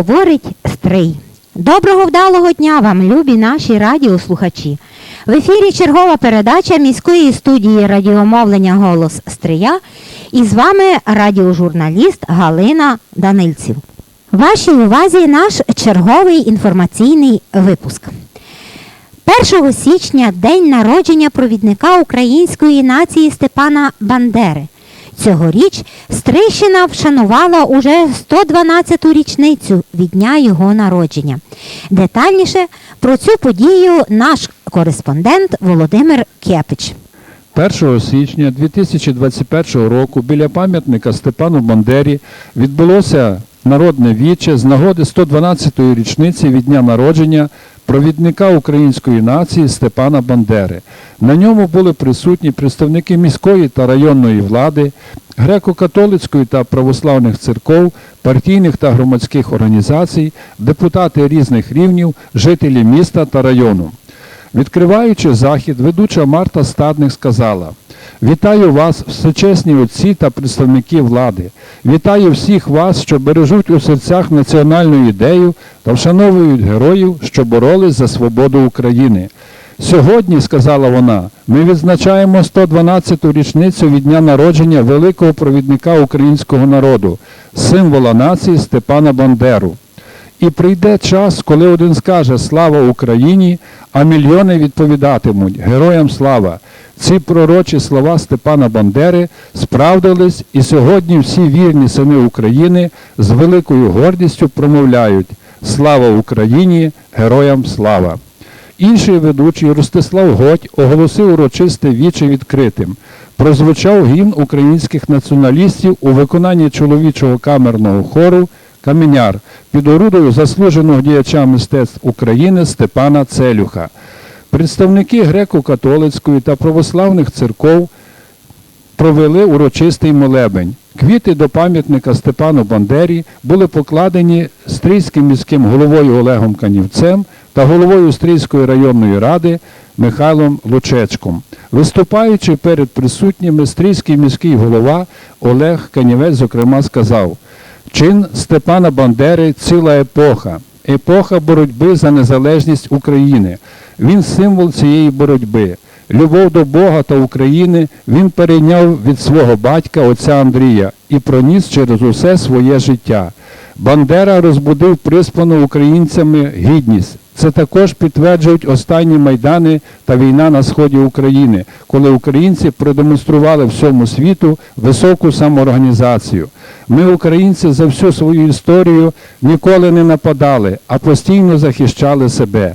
Говорить Стрий. Доброго вдалого дня вам, любі наші радіослухачі. В ефірі чергова передача міської студії радіомовлення Голос Стрия і з вами радіожурналіст Галина Данильців. Вашій увазі наш черговий інформаційний випуск. 1 січня день народження провідника української нації Степана Бандери. Цьогоріч Стрийщина вшанувала уже 112-ту річницю від дня його народження. Детальніше про цю подію наш кореспондент Володимир Кепич. 1 січня 2021 року біля пам'ятника Степану Бандері відбулося народне віче з нагоди 112-ї річниці від дня народження провідника української нації Степана Бандери. На ньому були присутні представники міської та районної влади, греко-католицької та православних церков, партійних та громадських організацій, депутати різних рівнів, жителі міста та району. Відкриваючи захід, ведуча Марта Стадник сказала: Вітаю вас, всечесні отці та представники влади. Вітаю всіх вас, що бережуть у серцях національну ідею та вшановують героїв, що боролись за свободу України. Сьогодні, сказала вона, ми відзначаємо 112-ту річницю від дня народження великого провідника українського народу, символа нації Степана Бандеру. І прийде час, коли один скаже Слава Україні, а мільйони відповідатимуть Героям слава. Ці пророчі слова Степана Бандери справдились, і сьогодні всі вірні сини України з великою гордістю промовляють Слава Україні! Героям слава! Інший ведучий Ростислав Готь оголосив урочисте віче відкритим. Прозвучав гімн українських націоналістів у виконанні чоловічого камерного хору Каменяр під орудою заслуженого діяча мистецтв України Степана Целюха. Представники греко-католицької та православних церков провели урочистий молебень. Квіти до пам'ятника Степану Бандері були покладені стрийським міським головою Олегом Канівцем та головою Стрийської районної ради Михайлом Лучечком. Виступаючи перед присутніми, стрийський міський голова Олег Канівець, зокрема, сказав: Чин Степана Бандери ціла епоха, епоха боротьби за незалежність України. Він символ цієї боротьби. Любов до Бога та України він перейняв від свого батька отця Андрія і проніс через усе своє життя. Бандера розбудив приспану українцями гідність. Це також підтверджують останні майдани та війна на сході України, коли українці продемонстрували всьому світу високу самоорганізацію. Ми, українці, за всю свою історію ніколи не нападали, а постійно захищали себе.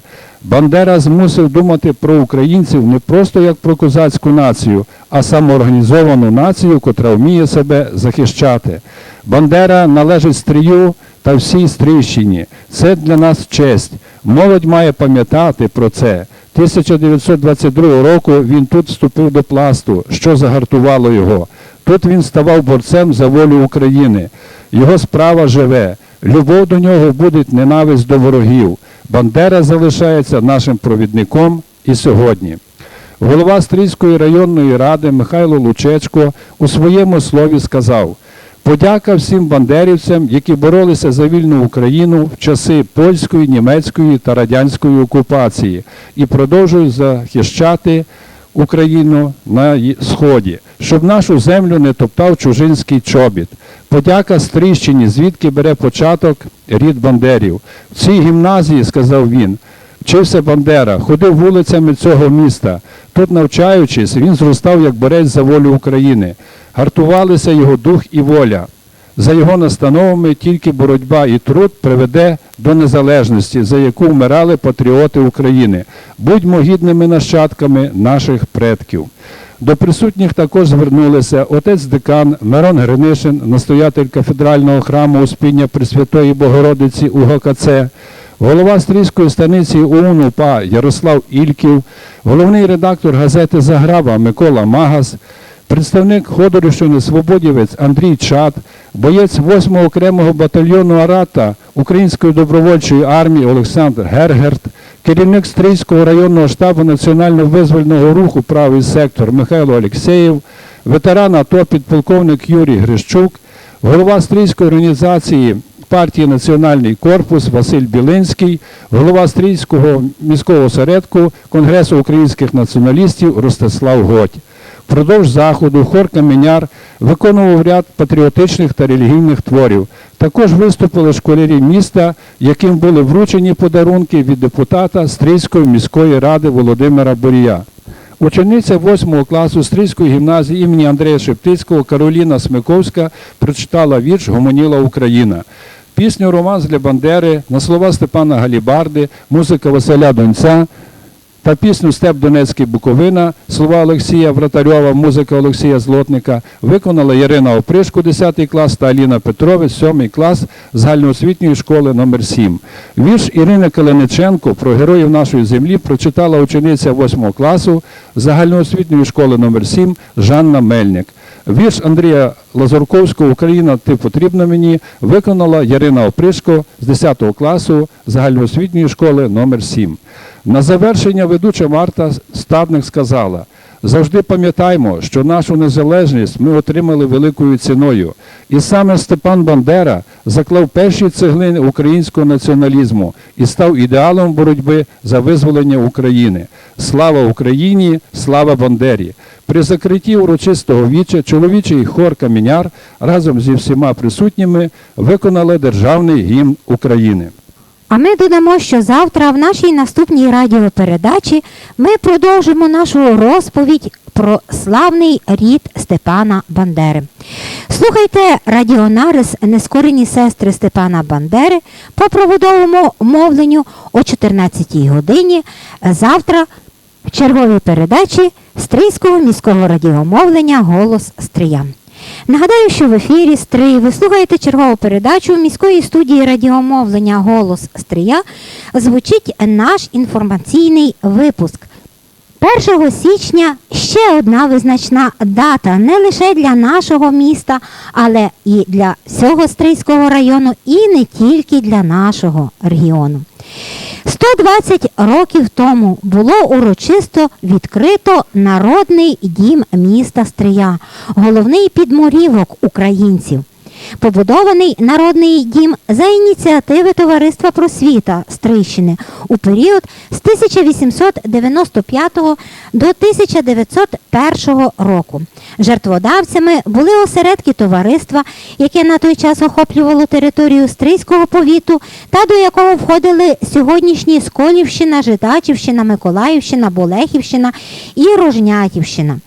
Бандера змусив думати про українців не просто як про козацьку націю, а самоорганізовану націю, котра вміє себе захищати. Бандера належить стрію та всій Стрийщині. Це для нас честь. Молодь має пам'ятати про це. 1922 року він тут вступив до пласту, що загартувало його. Тут він ставав борцем за волю України. Його справа живе. Любов до нього буде ненависть до ворогів. Бандера залишається нашим провідником і сьогодні. Голова Стрийської районної ради Михайло Лучечко у своєму слові сказав: Подяка всім бандерівцям, які боролися за вільну Україну в часи польської, німецької та радянської окупації і продовжують захищати Україну на сході, щоб нашу землю не топтав чужинський чобіт. Подяка Стрийщині, звідки бере початок рід бандерів. В цій гімназії, сказав він, вчився Бандера, ходив вулицями цього міста. Тут, навчаючись, він зростав як борець за волю України. Гартувалися його дух і воля. За його настановами тільки боротьба і труд приведе до незалежності, за яку вмирали патріоти України. Будьмо гідними нащадками наших предків. До присутніх також звернулися отець декан Мирон Гринишин, настоятель кафедрального храму Успіння Пресвятої Богородиці УГКЦ, голова Стрійської станиці ОУН УПА Ярослав Ільків, головний редактор газети Заграва Микола Магас, представник Ходорівщини Свободівець Андрій Чат, боєць 8-го окремого батальйону Арата Української добровольчої армії Олександр Гергерт, керівник Стрийського районного штабу Національного визвольного руху правий сектор Михайло Алєксєєв, ветеран АТО підполковник Юрій Грищук, голова Стрийської організації партії Національний корпус Василь Білинський, голова Стрийського міського осередку Конгресу українських націоналістів Ростислав Готь. Впродовж заходу хор Каменяр виконував ряд патріотичних та релігійних творів. Також виступили школярі міста, яким були вручені подарунки від депутата Стрийської міської ради Володимира Борія. Учениця 8 класу Стрийської гімназії імені Андрея Шептицького Кароліна Смиковська прочитала вірш Гомоніла Україна. Пісню Романс для Бандери на слова Степана Галібарди, музика Василя Донця та пісню Степ Донецький Буковина, слова Олексія Вратарьова, музика Олексія Злотника виконала Ярина Опришко, 10 клас та Аліна Петрович, 7 клас загальноосвітньої школи номер 7 Вірш Ірини Калиниченко про героїв нашої землі прочитала учениця 8 класу загальноосвітньої школи номер 7 Жанна Мельник. Вірш Андрія Лазурковського Україна, ти потрібна мені виконала Ярина Опришко з 10 класу загальноосвітньої школи номер 7 На завершення ведуча Марта Стадник сказала: завжди пам'ятаймо, що нашу незалежність ми отримали великою ціною. І саме Степан Бандера заклав перші цеглини українського націоналізму і став ідеалом боротьби за визволення України. Слава Україні! Слава Бандері! При закритті урочистого віча чоловічий хор Каміняр разом зі всіма присутніми виконали державний гімн України. А ми додамо, що завтра в нашій наступній радіопередачі ми продовжимо нашу розповідь про славний рід Степана Бандери. Слухайте радіонарис Нескорені сестри Степана Бандери по проводовому мовленню о 14-й годині завтра в черговій передачі Стрийського міського радіомовлення Голос Стрия. Нагадаю, що в ефірі Стрий ви слухаєте чергову передачу міської студії радіомовлення Голос Стрия. Звучить наш інформаційний випуск. 1 січня ще одна визначна дата не лише для нашого міста, але і для всього Стрийського району, і не тільки для нашого регіону. 120 років тому було урочисто відкрито народний дім міста Стрия, головний підмурівок українців. Побудований народний дім за ініціативи Товариства просвіта Стрийщини у період з 1895 до 1901 року. Жертводавцями були осередки товариства, яке на той час охоплювало територію Стрийського повіту, та до якого входили сьогоднішні Сколівщина, Жидачівщина, Миколаївщина, Болехівщина і Рожнятівщина.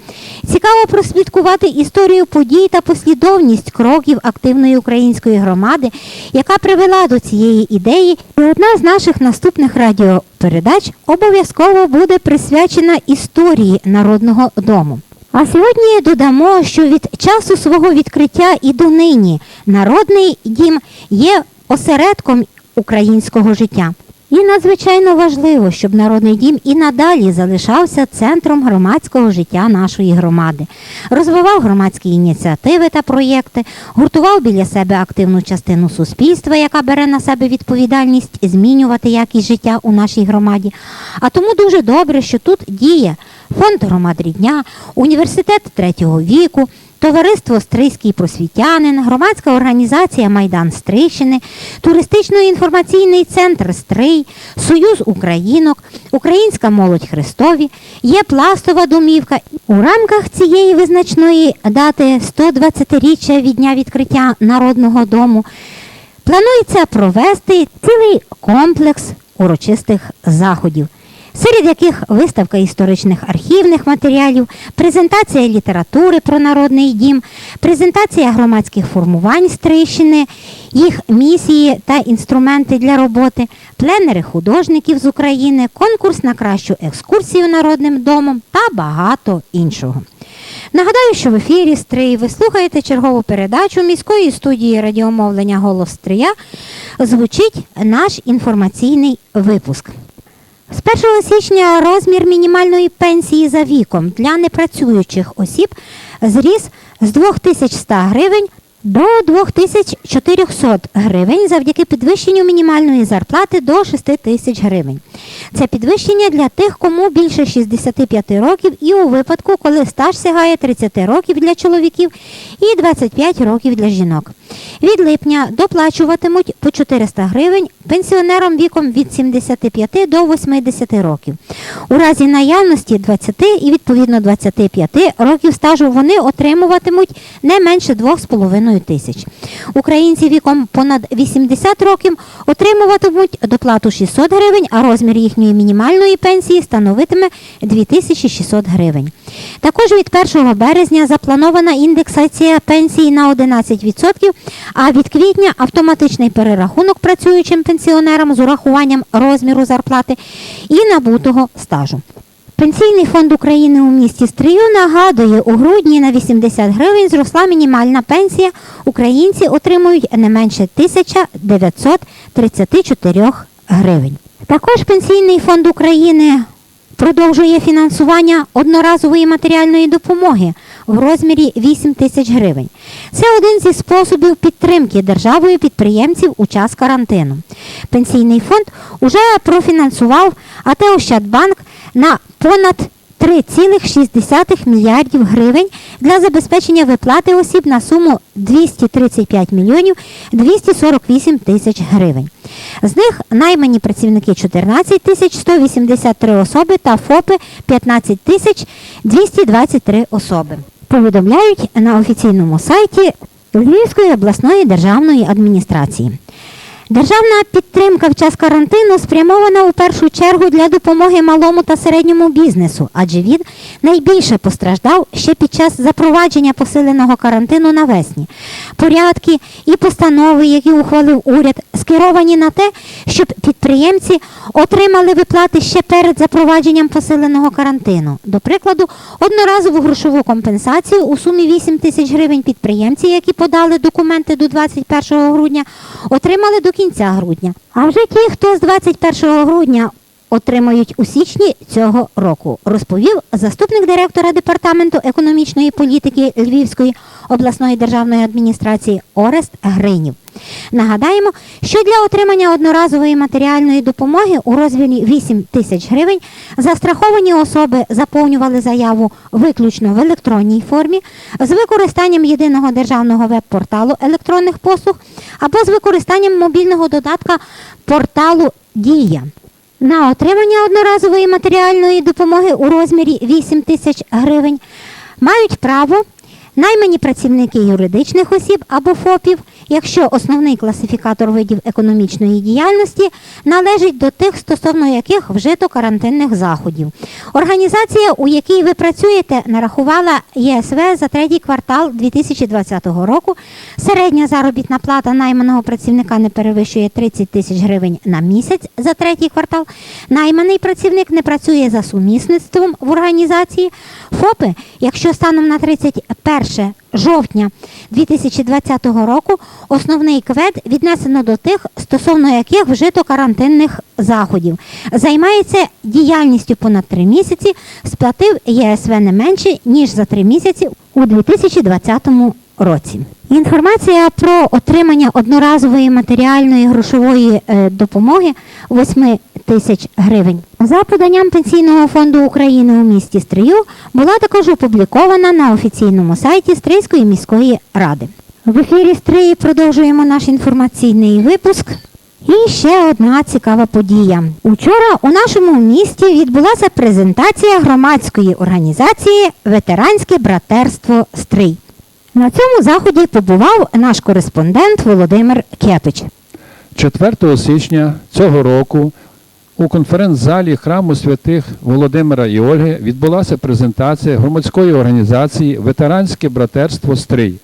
Цікаво прослідкувати історію подій та послідовність кроків активної української громади, яка привела до цієї ідеї. І одна з наших наступних радіопередач обов'язково буде присвячена історії народного дому. А сьогодні додамо, що від часу свого відкриття і донині народний дім є осередком українського життя. І надзвичайно важливо, щоб народний дім і надалі залишався центром громадського життя нашої громади, розвивав громадські ініціативи та проєкти, гуртував біля себе активну частину суспільства, яка бере на себе відповідальність змінювати якість життя у нашій громаді. А тому дуже добре, що тут діє фонд громад рідня, університет третього віку. Товариство Стрийський просвітянин, громадська організація Майдан Стрийщини, туристично-інформаційний центр Стрий, Союз Українок, Українська молодь Христові, є пластова домівка. У рамках цієї визначної дати 120-річчя від дня відкриття Народного дому планується провести цілий комплекс урочистих заходів серед яких виставка історичних архівних матеріалів, презентація літератури про народний дім, презентація громадських формувань Стрийщини, їх місії та інструменти для роботи, пленери художників з України, конкурс на кращу екскурсію народним домом та багато іншого. Нагадаю, що в ефірі Стрий ви слухаєте чергову передачу міської студії радіомовлення Голос Стрия. Звучить наш інформаційний випуск. З 1 січня розмір мінімальної пенсії за віком для непрацюючих осіб зріс з 2100 гривень до 2400 гривень завдяки підвищенню мінімальної зарплати до 6 тисяч гривень. Це підвищення для тих, кому більше 65 років, і у випадку, коли стаж сягає 30 років для чоловіків і 25 років для жінок. Від липня доплачуватимуть по 400 гривень пенсіонерам віком від 75 до 80 років. У разі наявності 20 і відповідно 25 років стажу вони отримуватимуть не менше 2,5 тисяч. Українці віком понад 80 років отримуватимуть доплату 600 гривень, а розмір їхньої мінімальної пенсії становитиме 2600 гривень. Також від 1 березня запланована індексація пенсії на 11%, а від квітня автоматичний перерахунок працюючим пенсіонерам з урахуванням розміру зарплати і набутого стажу. Пенсійний фонд України у місті Стрию нагадує, у грудні на 80 гривень зросла мінімальна пенсія. Українці отримують не менше 1934 гривень. Також Пенсійний фонд України продовжує фінансування одноразової матеріальної допомоги в розмірі 8 тисяч гривень. Це один зі способів підтримки державою підприємців у час карантину. Пенсійний фонд уже профінансував АТ Ощадбанк на понад 3,6 мільярдів гривень для забезпечення виплати осіб на суму 235 мільйонів 248 тисяч гривень. З них наймані працівники 14 тисяч 183 особи та ФОПи 15 тисяч 223 особи. Повідомляють на офіційному сайті Львівської обласної державної адміністрації. Державна підтримка в час карантину спрямована у першу чергу для допомоги малому та середньому бізнесу, адже він найбільше постраждав ще під час запровадження посиленого карантину навесні. Порядки і постанови, які ухвалив уряд, скеровані на те, щоб підприємці отримали виплати ще перед запровадженням посиленого карантину. До прикладу, одноразову грошову компенсацію у сумі 8 тисяч гривень підприємці, які подали документи до 21 грудня, отримали до кінця грудня. А вже ті, хто з 21 грудня отримають у січні цього року, розповів заступник директора департаменту економічної політики Львівської обласної державної адміністрації Орест Гринів. Нагадаємо, що для отримання одноразової матеріальної допомоги у розмірі 8 тисяч гривень застраховані особи заповнювали заяву виключно в електронній формі з використанням єдиного державного веб-порталу електронних послуг або з використанням мобільного додатка порталу Дія. На отримання одноразової матеріальної допомоги у розмірі 8 тисяч гривень мають право наймані працівники юридичних осіб або ФОПів, якщо основний класифікатор видів економічної діяльності належить до тих, стосовно яких вжито карантинних заходів. Організація, у якій ви працюєте, нарахувала ЄСВ за третій квартал 2020 року. Середня заробітна плата найманого працівника не перевищує 30 тисяч гривень на місяць за третій квартал. Найманий працівник не працює за сумісництвом в організації. ФОПи, якщо станом на 31 жовтня 2020 року основний квед віднесено до тих, стосовно яких вжито карантинних заходів. Займається діяльністю понад 3 місяці, сплатив ЄСВ не менше, ніж за 3 місяці у 2020 році. Інформація про отримання одноразової матеріальної грошової е, допомоги 8 тисяч гривень. За поданням Пенсійного фонду України у місті Стрию була також опублікована на офіційному сайті Стрийської міської ради. В ефірі Стрии продовжуємо наш інформаційний випуск. І ще одна цікава подія. Учора у нашому місті відбулася презентація громадської організації Ветеранське братерство Стрий. На цьому заході побував наш кореспондент Володимир Кепич. 4 січня цього року у конференц-залі храму святих Володимира і Ольги відбулася презентація громадської організації Ветеранське братерство Стрий.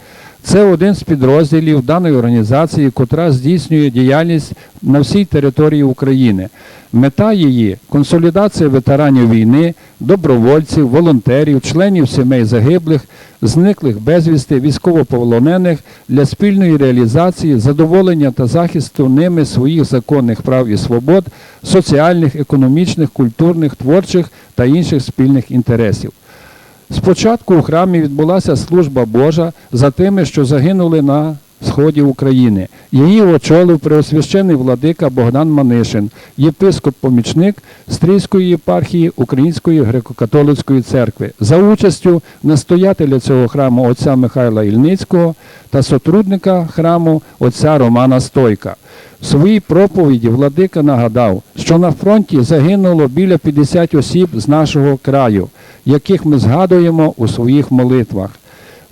Це один з підрозділів даної організації, котра здійснює діяльність на всій території України. Мета її консолідація ветеранів війни, добровольців, волонтерів, членів сімей загиблих, зниклих безвісти, військовополонених для спільної реалізації, задоволення та захисту ними своїх законних прав і свобод, соціальних, економічних, культурних, творчих та інших спільних інтересів. Спочатку у храмі відбулася служба Божа за тими, що загинули на сході України. Її очолив преосвящений владика Богдан Манишин, єпископ-помічник Стрийської єпархії Української греко-католицької церкви, за участю настоятеля цього храму отця Михайла Ільницького та сотрудника храму отця Романа Стойка. В своїй проповіді владика нагадав, що на фронті загинуло біля 50 осіб з нашого краю, яких ми згадуємо у своїх молитвах.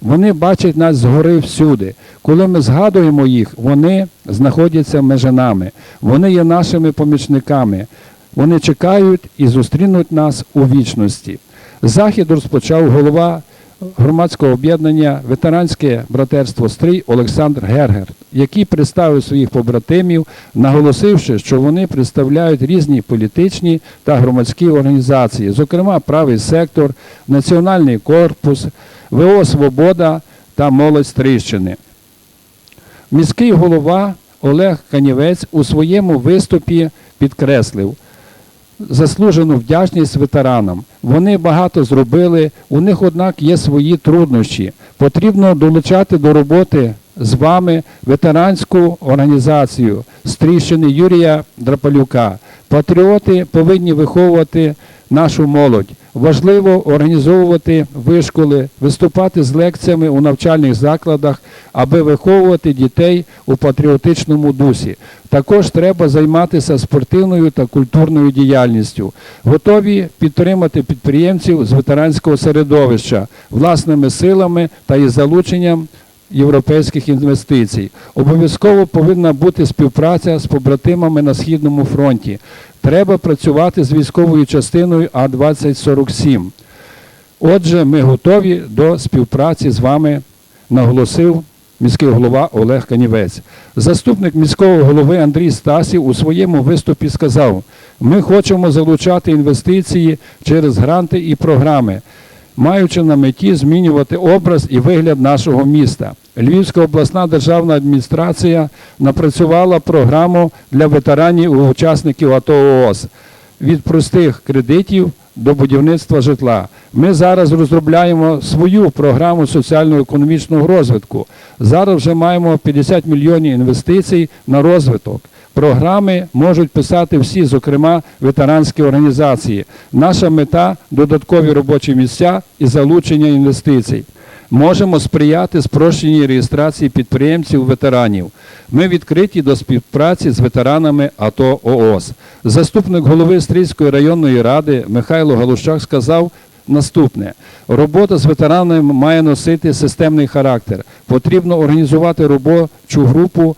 Вони бачать нас згори всюди. Коли ми згадуємо їх, вони знаходяться між нами. Вони є нашими помічниками. Вони чекають і зустрінуть нас у вічності. Захід розпочав голова громадського об'єднання Ветеранське братерство Стрій Олександр Гергер, який представив своїх побратимів, наголосивши, що вони представляють різні політичні та громадські організації, зокрема правий сектор, Національний корпус, ВО Свобода та молодь Стрийщини. Міський голова Олег Канівець у своєму виступі підкреслив заслужену вдячність ветеранам. Вони багато зробили, у них, однак, є свої труднощі. Потрібно долучати до роботи з вами ветеранську організацію Стріщини Юрія Драпалюка. Патріоти повинні виховувати нашу молодь. Важливо організовувати вишколи, виступати з лекціями у навчальних закладах, аби виховувати дітей у патріотичному дусі. Також треба займатися спортивною та культурною діяльністю. Готові підтримати підприємців з ветеранського середовища власними силами та із залученням європейських інвестицій. Обов'язково повинна бути співпраця з побратимами на Східному фронті. Треба працювати з військовою частиною А-2047. Отже, ми готові до співпраці з вами, наголосив міський голова Олег Канівець. Заступник міського голови Андрій Стасів у своєму виступі сказав: ми хочемо залучати інвестиції через гранти і програми, маючи на меті змінювати образ і вигляд нашого міста. Львівська обласна державна адміністрація напрацювала програму для ветеранів і учасників АТО ООС від простих кредитів до будівництва житла. Ми зараз розробляємо свою програму соціально-економічного розвитку. Зараз вже маємо 50 мільйонів інвестицій на розвиток. Програми можуть писати всі, зокрема ветеранські організації. Наша мета додаткові робочі місця і залучення інвестицій. Можемо сприяти спрощеній реєстрації підприємців ветеранів. Ми відкриті до співпраці з ветеранами АТО ООС. Заступник голови Стрільської районної ради Михайло Галущак сказав наступне: робота з ветеранами має носити системний характер. Потрібно організувати робочу групу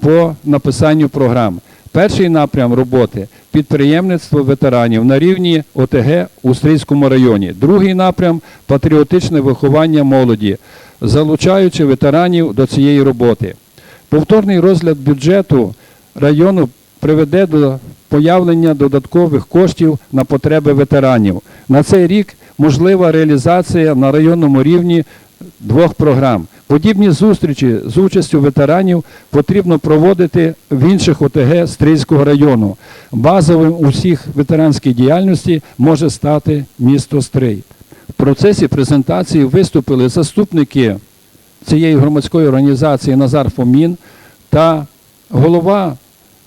по написанню програм. Перший напрям роботи підприємництво ветеранів на рівні ОТГ у Стрийському районі. Другий напрям патріотичне виховання молоді, залучаючи ветеранів до цієї роботи. Повторний розгляд бюджету району приведе до появлення додаткових коштів на потреби ветеранів. На цей рік можлива реалізація на районному рівні двох програм. Подібні зустрічі з участю ветеранів потрібно проводити в інших ОТГ Стрийського району. Базовим у всіх ветеранській діяльності може стати місто Стрий. В процесі презентації виступили заступники цієї громадської організації Назар Фомін та голова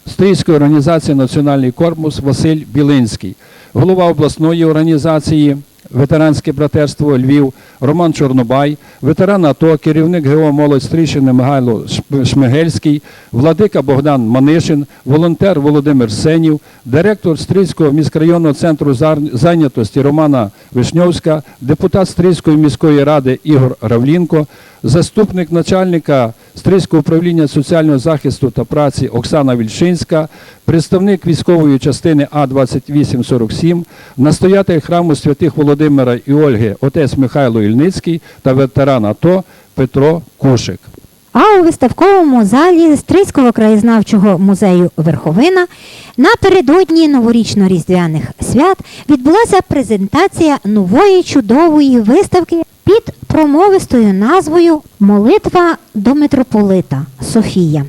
Стрийської організації Національний корпус Василь Білинський, голова обласної організації Ветеранське братерство Львів Роман Чорнобай, ветеран АТО, керівник ГО молодь Стрийщини Михайло Шмигельський, владика Богдан Манишин, волонтер Володимир Сенів, директор Стрийського міськрайонного центру зайнятості Романа Вишньовська, депутат Стрийської міської ради Ігор Равлінко, заступник начальника Стрийського управління соціального захисту та праці Оксана Вільшинська, представник військової частини А2847, настоятель храму святих Володимира і Ольги отець Михайло Ільницький та ветеран АТО Петро Кушик. А у виставковому залі Стрийського краєзнавчого музею Верховина напередодні новорічно-різдвяних свят відбулася презентація нової чудової виставки під промовистою назвою Молитва до митрополита Софія.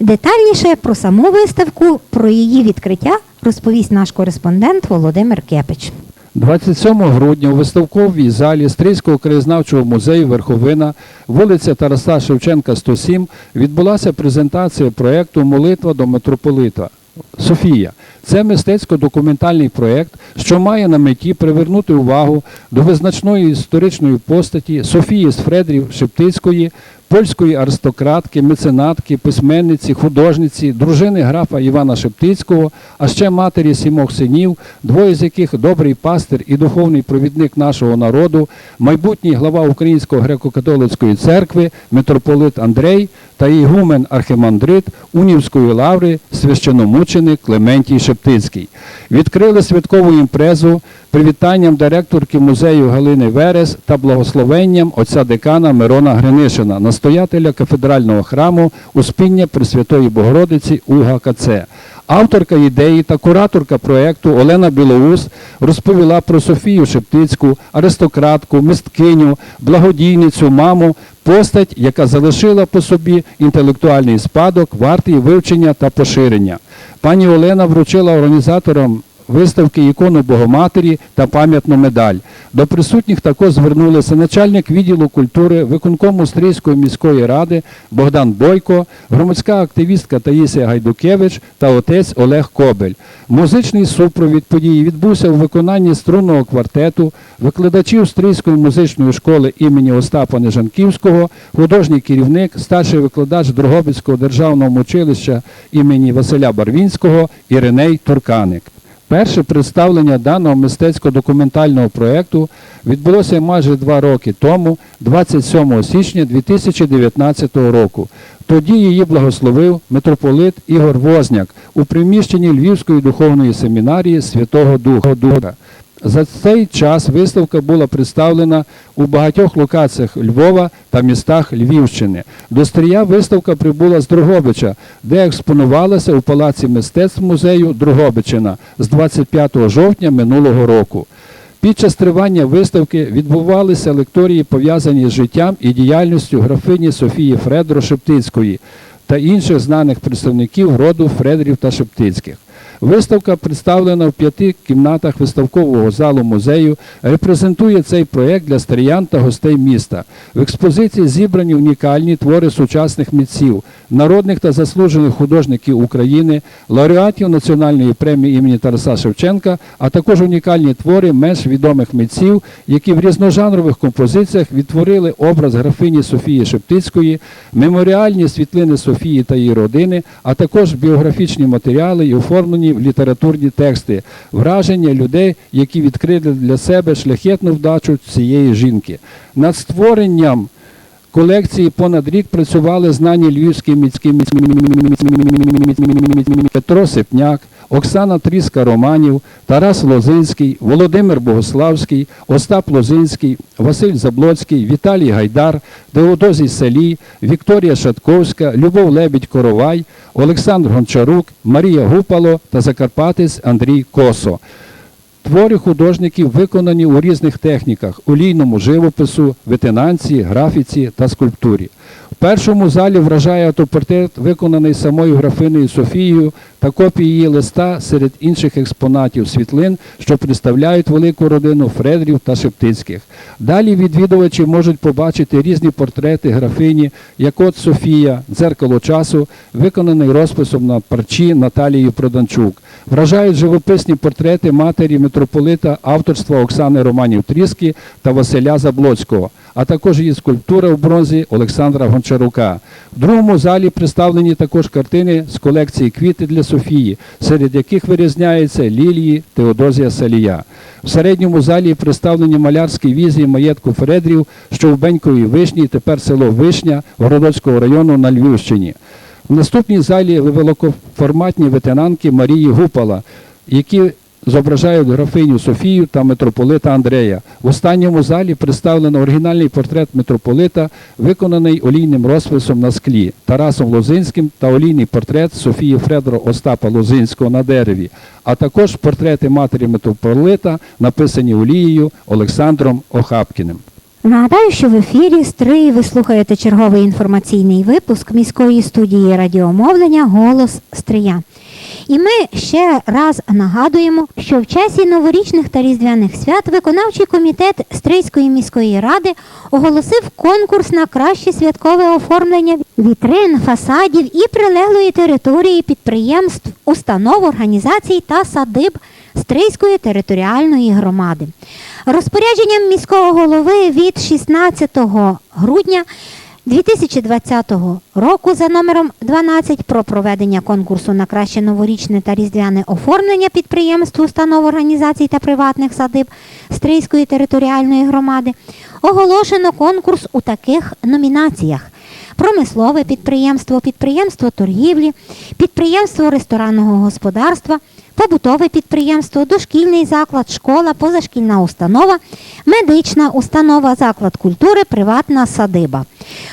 Детальніше про саму виставку, про її відкриття розповість наш кореспондент Володимир Кепич. 27 грудня у виставковій залі Стрийського краєзнавчого музею Верховина, вулиця Тараса Шевченка, 107, відбулася презентація проєкту Молитва до митрополита. Софія. Це мистецько-документальний проєкт, що має на меті привернути увагу до визначної історичної постаті Софії з Фредрів Шептицької, польської аристократки, меценатки, письменниці, художниці, дружини графа Івана Шептицького, а ще матері сімох синів, двоє з яких добрий пастир і духовний провідник нашого народу, майбутній глава Української греко-католицької церкви, митрополит Андрей та ігумен архимандрит Унівської лаври, священомученик Клементій Шептицький. Відкрили святкову імпрезу привітанням директорки музею Галини Верес та благословенням отця декана Мирона Гринишина, настоятеля кафедрального храму Успіння Пресвятої Богородиці УГКЦ. Авторка ідеї та кураторка проєкту Олена Білоус розповіла про Софію Шептицьку, аристократку, мисткиню, благодійницю, маму, постать, яка залишила по собі інтелектуальний спадок, вартий вивчення та поширення. Пані Олена вручила організаторам виставки ікону Богоматері та пам'ятну медаль. До присутніх також звернулися начальник відділу культури виконкому Стрийської міської ради Богдан Бойко, громадська активістка Таїсія Гайдукевич та отець Олег Кобель. Музичний супровід події відбувся у виконанні струнного квартету, викладачів Стрийської музичної школи імені Остапа Нежанківського, художній керівник, старший викладач Дрогобицького державного училища імені Василя Барвінського Іриней Турканик. Перше представлення даного мистецько-документального проєкту відбулося майже два роки тому, 27 січня 2019 року. Тоді її благословив митрополит Ігор Возняк у приміщенні Львівської духовної семінарії Святого Духа. За цей час виставка була представлена у багатьох локаціях Львова та містах Львівщини. До Стрія виставка прибула з Дрогобича, де експонувалася у Палаці мистецтв музею Дрогобичина з 25 жовтня минулого року. Під час тривання виставки відбувалися лекторії, пов'язані з життям і діяльністю графині Софії Фредро Шептицької та інших знаних представників роду Фредрів та Шептицьких. Виставка, представлена в п'яти кімнатах виставкового залу музею, репрезентує цей проєкт для старіян та гостей міста. В експозиції зібрані унікальні твори сучасних митців, народних та заслужених художників України, лауреатів Національної премії імені Тараса Шевченка, а також унікальні твори менш відомих митців, які в різножанрових композиціях відтворили образ графині Софії Шептицької, меморіальні світлини Софії та її родини, а також біографічні матеріали і оформлені літературні тексти, враження людей, які відкрили для себе шляхетну вдачу цієї жінки. Над створенням колекції понад рік працювали знані львівські міські Петро Сипняк, Оксана Тріска Романів, Тарас Лозинський, Володимир Богославський, Остап Лозинський, Василь Заблоцький, Віталій Гайдар, Теодозій Селі, Вікторія Шатковська, Любов Лебідь Коровай, Олександр Гончарук, Марія Гупало та закарпатець Андрій Косо. Твори художників виконані у різних техніках олійному живопису, ветенанці, графіці та скульптурі. В першому залі вражає автопортрет, виконаний самою графинею Софією та копії її листа серед інших експонатів світлин, що представляють велику родину Фредрів та Шептицьких. Далі відвідувачі можуть побачити різні портрети графині, як от Софія, дзеркало часу, виконаний розписом на парчі Наталії Проданчук. Вражають живописні портрети матері митрополита авторства Оксани Романів Тріски та Василя Заблоцького, а також її скульптура в бронзі Олександра Гончарука. В другому залі представлені також картини з колекції квіти для Софії, серед яких вирізняються лілії Теодозія Салія. В середньому залі представлені малярські візії маєтку Фредрів, що в Беньковій Вишні, тепер село Вишня Городоцького району на Львівщині. В наступній залі великоформатні ветенанки Марії Гупала, які зображають графиню Софію та митрополита Андрея. В останньому залі представлено оригінальний портрет митрополита, виконаний олійним розписом на склі Тарасом Лозинським та олійний портрет Софії Фредро Остапа Лозинського на дереві, а також портрети матері митрополита, написані олією Олександром Охапкіним. Нагадаю, що в ефірі Стрий ви слухаєте черговий інформаційний випуск міської студії радіомовлення Голос Стрия. І ми ще раз нагадуємо, що в часі новорічних та різдвяних свят виконавчий комітет Стрийської міської ради оголосив конкурс на краще святкове оформлення вітрин, фасадів і прилеглої території підприємств, установ, організацій та садиб Стрийської територіальної громади. Розпорядженням міського голови від 16 грудня 2020 року за номером 12 про проведення конкурсу на краще новорічне та різдвяне оформлення підприємств, установ, організацій та приватних садиб Стрийської територіальної громади оголошено конкурс у таких номінаціях: промислове підприємство, підприємство торгівлі, підприємство ресторанного господарства, побутове підприємство, дошкільний заклад, школа, позашкільна установа, медична установа, заклад культури, приватна садиба.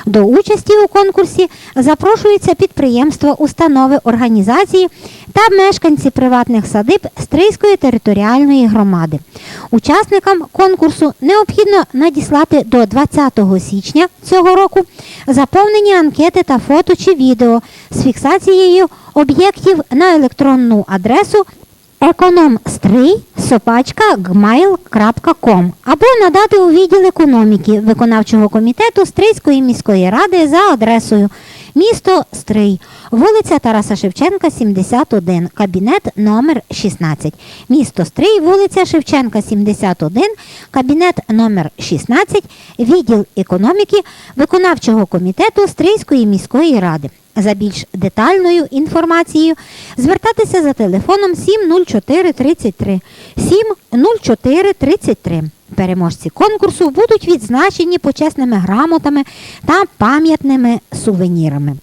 До участі у конкурсі запрошуються підприємства, установи, організації та мешканці приватних садиб Стрийської територіальної громади. Учасникам конкурсу необхідно надіслати до 20 січня цього року заповнені анкети та фото чи відео з фіксацією об'єктів на електронну адресу економстрий собачка gmail.com або надати у відділ економіки виконавчого комітету Стрийської міської ради за адресою місто Стрий, вулиця Тараса Шевченка, 71, кабінет номер 16. Місто Стрий, вулиця Шевченка, 71, кабінет номер 16, відділ економіки виконавчого комітету Стрийської міської ради. За більш детальною інформацією звертатися за телефоном 70433 70433. Переможці конкурсу будуть відзначені почесними грамотами та пам'ятними сувенірами.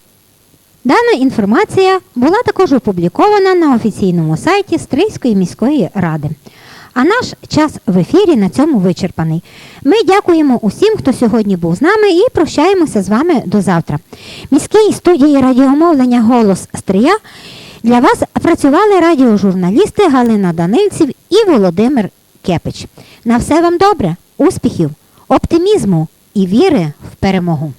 Дана інформація була також опублікована на офіційному сайті Стрийської міської ради. А наш час в ефірі на цьому вичерпаний. Ми дякуємо усім, хто сьогодні був з нами, і прощаємося з вами до завтра. Міській студії радіомовлення Голос Стрия для вас працювали радіожурналісти Галина Данильців і Володимир Кепич. На все вам добре, успіхів, оптимізму і віри в перемогу.